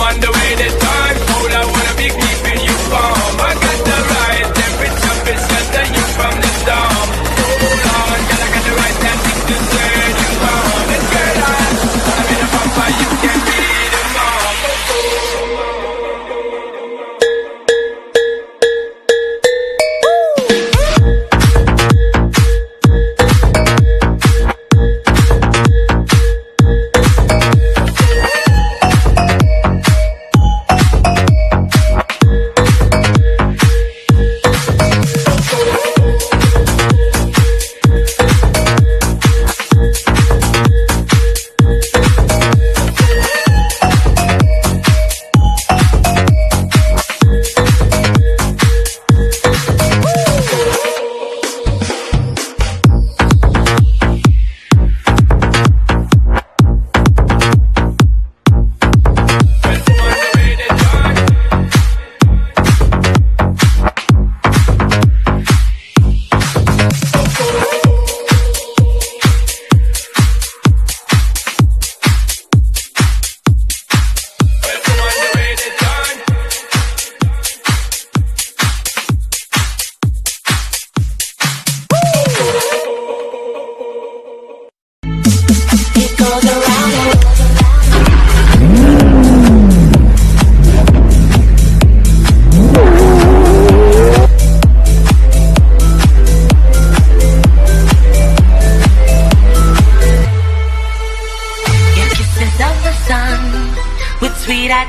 on the way they talk.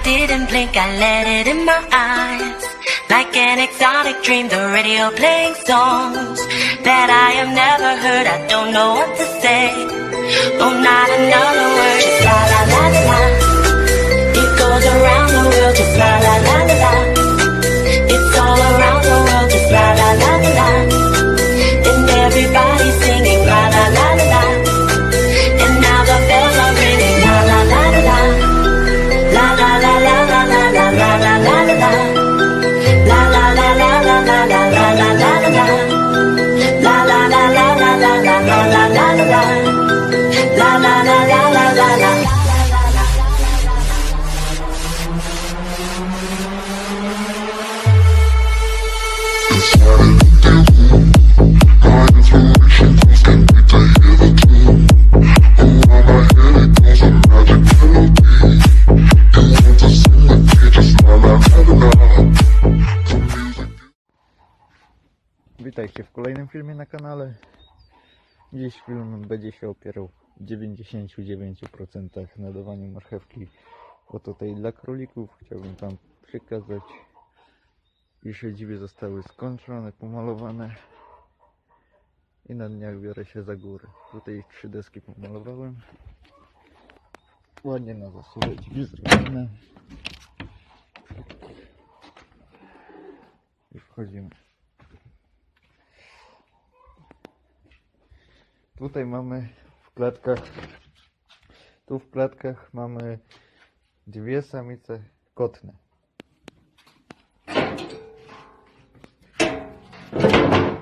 didn't blink, I let it in my eyes. Like an exotic dream, the radio playing songs that I have never heard. I don't know what to say. Oh, not another Witajcie w kolejnym filmie na kanale. Dziś film będzie się opierał w 99% na dawaniu marchewki oto tej dla królików. Chciałbym Wam przekazać, iż siedziby zostały skończone, pomalowane i na dniach biorę się za górę. Tutaj trzy deski pomalowałem. Ładnie na zasłonę drzwi zrobione. I wchodzimy. Tutaj mamy w klatkach, tu w klatkach mamy dwie samice kotne.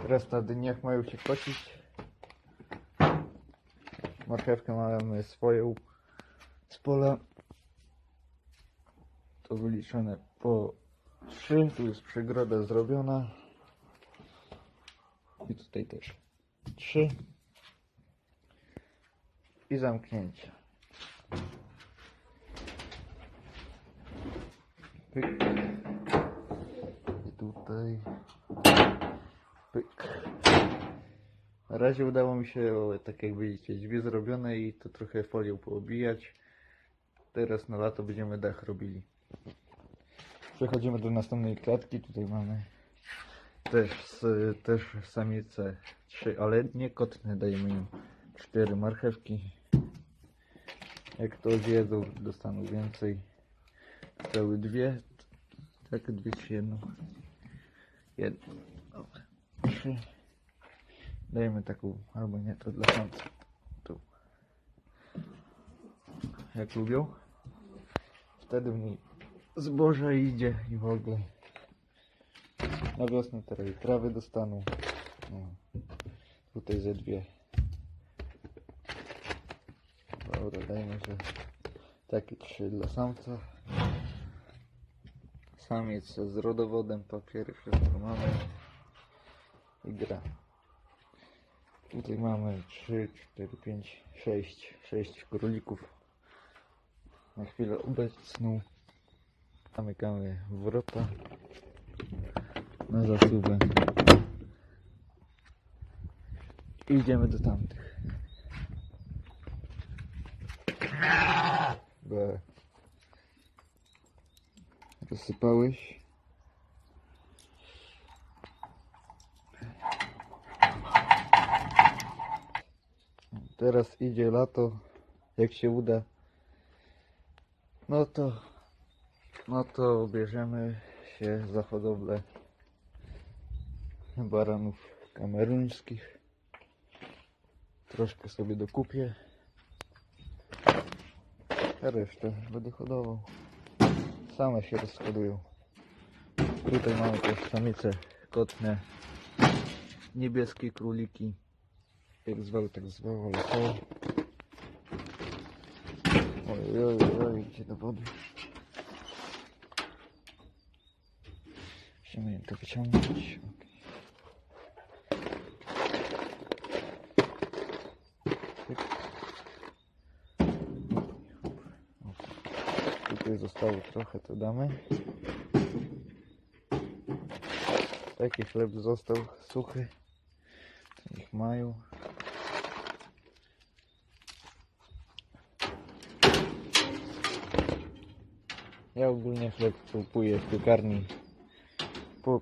Teraz na dyniach mają się kocić. Marchewkę mamy swoją z pola. To wyliczone po 3. Tu jest przegroda zrobiona. I tutaj też 3. I zamknięcie. Pyk. I tutaj. Pyk. Na razie udało mi się, tak jak widzicie, drzwi zrobione i to trochę folią poobijać. Teraz na lato będziemy dach robili. Przechodzimy do następnej klatki. Tutaj mamy też, też samice ale nie kotne, dajemy im cztery marchewki. Jak to zjedzą, dostaną więcej. Cały dwie, tak dwie czy jedną. Jedną. Trzy. Dajemy taką, albo nie, to dla samca. Tu. Jak lubią. Wtedy mniej zboża idzie i w ogóle. Na wiosnę teraz trawy dostaną. No. Tutaj ze dwie. Dobra, dajmy, że takie trzy dla samca. Samiec z rodowodem, papiery, wszystko mamy. I gra. Tutaj mamy 3, 4, 5, 6, 6 królików. Na chwilę obecną zamykamy wrota na zasuwę. I idziemy do tamtych. B. Rozsypałeś? Teraz idzie lato. Jak się uda, no to, no to bierzemy się za hodowlę baranów kameruńskich. Troszkę sobie dokupię. Resztę będę hodował. Same się rozhodują. Tutaj mamy też samice kotne. Niebieskie króliki. Jak zwał, tak zwał, ale to... Oj, oj, oj, idzie do wody. Musimy to wyciągnąć. Okej. Pyk. Hop, Tutaj zostało trochę, to damy. Taki chleb został suchy. Niech mają. Ja ogólnie chleb kupuję w piekarni. Po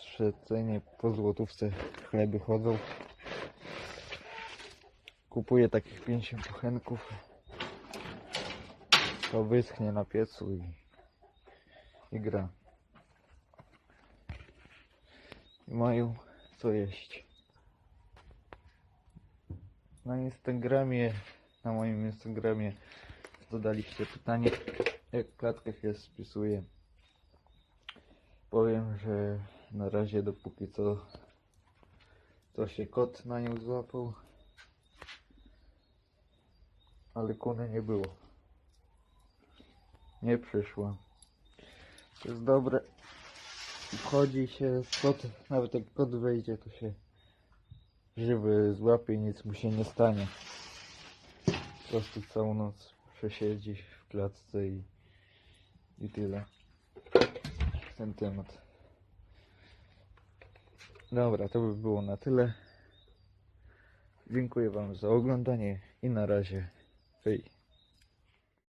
przecenie, po złotówce chleby chodzą. Kupuję takich 50 pochenków. To wyschnie na piecu i, i gra. I mają co jeść. Na Instagramie, na moim Instagramie zadaliście pytanie, jak klatkę się spisuje. Powiem, że na razie dopóki co to się kot na nią złapał, ale kuny nie było. Nie przyszła. To jest dobre. Wchodzi się kot, nawet jak kot wejdzie, to się żywy złapie i nic mu się nie stanie. Po prostu całą noc przesiedzi w klatce i, i tyle. Ten temat. Dobra, to by było na tyle. Dziękuję Wam za oglądanie i na razie. Hej.